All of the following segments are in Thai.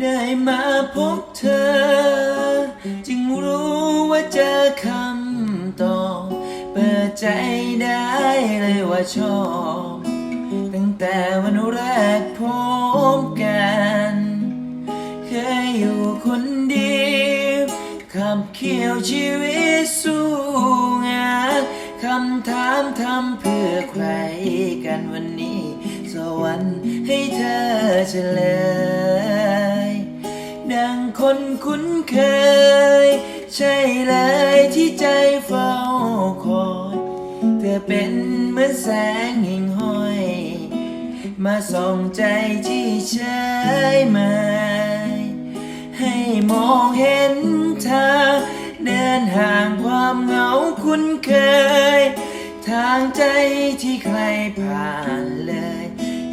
ได้มาพบเธอ จึงรู้ว่าเจอคำตอบเปิดใจได้เลยว่าชอบ ตั้งแต่วันแรกพบกัน เคยอยู่คนเดียวขับเคี่ยวชีวิตสู้งานคำถามทำเพื่อใครกันวันนี้ สวรรค์ให้เธอเฉลย นคุ้นเคย ใช่เลยที่ใจเฝ้าคอย เธอเป็นเหมือนแสงหิ่งห้อย มาส่องใจที่เฉยเมยให้มองเห็นทางเดินห่างความเหงาคุ้นเคย ทางใจที่ใครผ่านเลย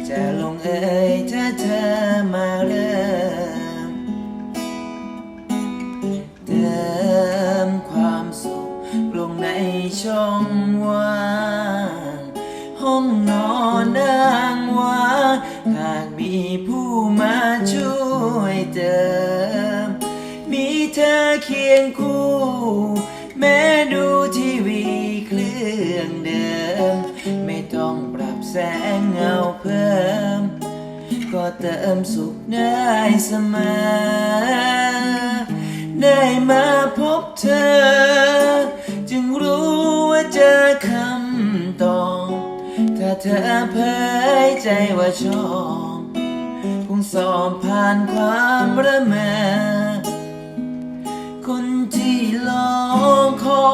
จะลงเอยถ้าเธอ ห้องนอนนางว่างหากมีผู้มาช่วยเติม มีเธอเคียงคู่ แม้ดูทีวีเครื่องเดิม ไม่ต้องปรับแสงเงาเพิ่ม ก็เติมสุขได้เสมอ ได้มาพบเธอ เธอเผยใจว่าชอบคงสอบผ่านความระเมคนที่รอคอ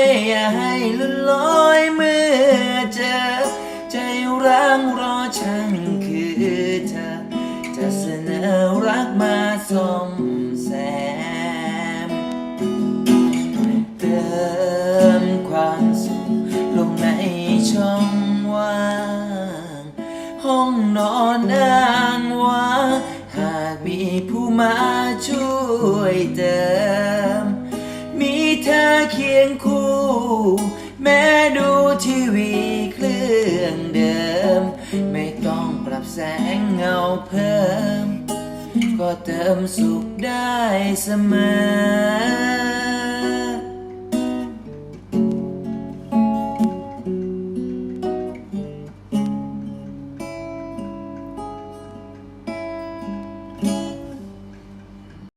ยอย่าให้ลุ่นลอยเมื่อเจอ ใจร้างรอช่างคือเธอจะเสนอรักมาซ่อม นอนอ้างว่างหากมีผู้มาช่วยเติม มีเธอเคียงคู่ แม้ดูทีวีเครื่องเดิม ไม่ต้องปรับแสงเงาเพิ่ม ก็เติมสุขได้เสมอ